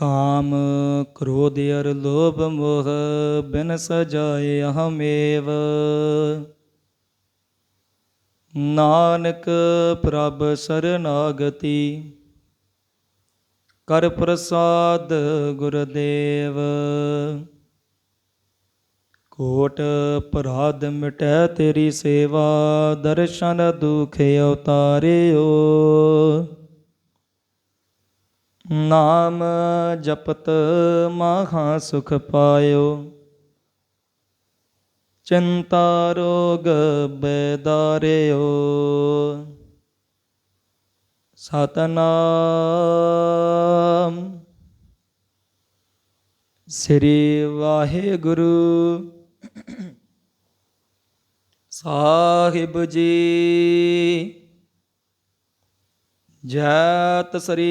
ਕਾਮ ਕ੍ਰੋਧ ਅਰ ਲੋਭ ਮੋਹ ਬਿਨ ਸਜਾਏ ਹਮੇਵ ਨਾਨਕ ਪ੍ਰਭ ਸਰਨਾਗਤੀ, ਕਰ ਪ੍ਰਸਾਦ ਗੁਰਦੇਵ। ਕੋਟ ਅਪਰਾਧ ਮਿਟੈ ਤੇਰੀ ਸੇਵਾ, ਦਰਸ਼ਨ ਦੁਖ ਅਵਤਾਰਿਓ। ਨਾਮ ਜਪਤ ਮਹਾ ਸੁਖ ਪਾਇਓ। ਚਿੰਤਾ ਰੋਗ ਬੈਦਾਰਿਓ। ਸਤਨਾਮ। ਸ੍ਰੀ ਵਾਹਿਗੁਰੂ। ਸਾਹਿਬ ਜੀ। ਜੈਤ ਸ੍ਰੀ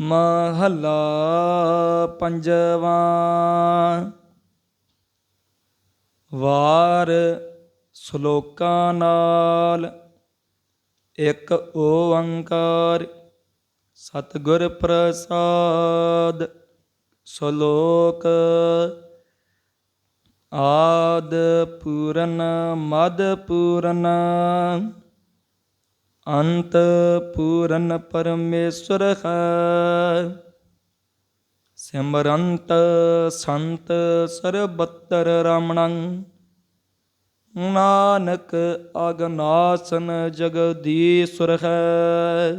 ਮਹੱਲਾ ਪੰਜਵਾਂ। ਵਾਰ ਸ਼ਲੋਕਾਂ ਨਾਲ ਇੱਕ ਓੰਕਾਰ, ਸਤਿਗੁਰ ਪ੍ਰਸਾਦ, ਸ਼ਲੋਕ ਆਦ ਪੂਰਨ, ਮਦ ਪੂਰਨ। ਅੰਤ ਪੂਰਨ ਪਰਮੇਸ਼ਰ ਹੈ। ਸਿਮਰੰਤ ਸੰਤ ਸਰਬੱਤਰ ਰਮਣੰ। ਨਾਨਕ ਅਗਨਾਸਨ ਜਗਦੀਸ਼ਰ ਹੈ।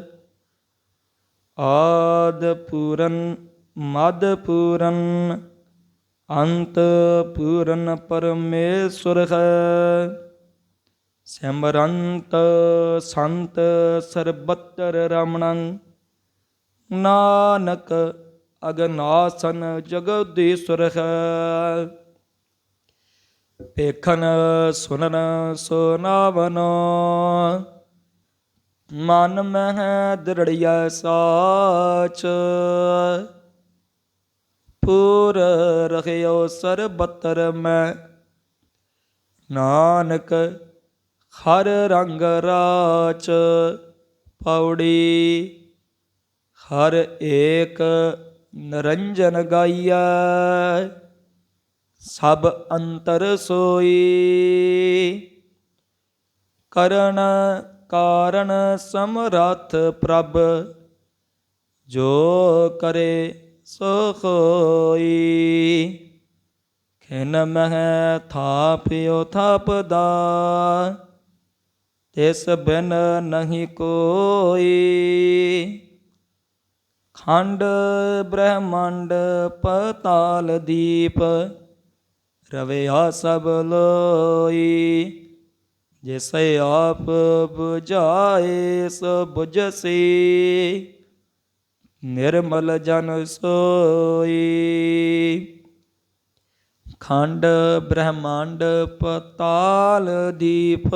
ਆਦ ਪੂਰਨ ਮਦ ਪੂਰਨ ਅੰਤ ਪੂਰਨ ਪਰਮੇਸ਼ਵਰ ਹੈ। ਸਿਮਰੰਤ ਸੰਤ ਸਰਬੱਤਰ ਰਮਣੰ, ਨਾਨਕ ਅਗਨਾਸਨ ਜਗਦੀਸ਼ਵਰ ਹੈ ਵੇਖਣ ਸੁਨਨ ਸੁਨਾਵਨੋ, ਮਨ ਮਹਿ ਦ੍ਰਿੜਿਆ ਸਾਚ। ਪੂਰ ਰਖਿਓ ਸਰਬਤਰ ਮੈਂ, ਨਾਨਕ ਹਰ ਰੰਗ ਰਾਚ ਪੌੜੀ, ਹਰ ਏਕ ਨਰੰਜਨ ਗਾਈਐ, ਸਭ ਅੰਤਰ ਸੋਈ। ਕਰਨ ਕਾਰਨ ਸਮਰੱਥ ਪ੍ਰਭ, ਜੋ ਕਰੇ ਸੋ ਹੋਈ। ਖਿਨ ਮਹਿ ਥਾਪਿਓ ਥਾਪਦਾ ਤਿਸ ਬਿਨ ਨਹੀਂ ਕੋਈ। ਖੰਡ ਬ੍ਰਹਮੰਡ ਪਤਾਲ ਦੀਪ, ਰਵਿਆ ਸਭ ਲੋਈ। ਜਿਸੈ ਆਪ 부ਝਾਏ ਸੋ 부ਝਸੀ ਨਿਰਮਲ ਜਨ ਸੋਈ। ਖੰਡ ਬ੍ਰਹਮੰਡ ਪਤਾਲ ਦੀਪ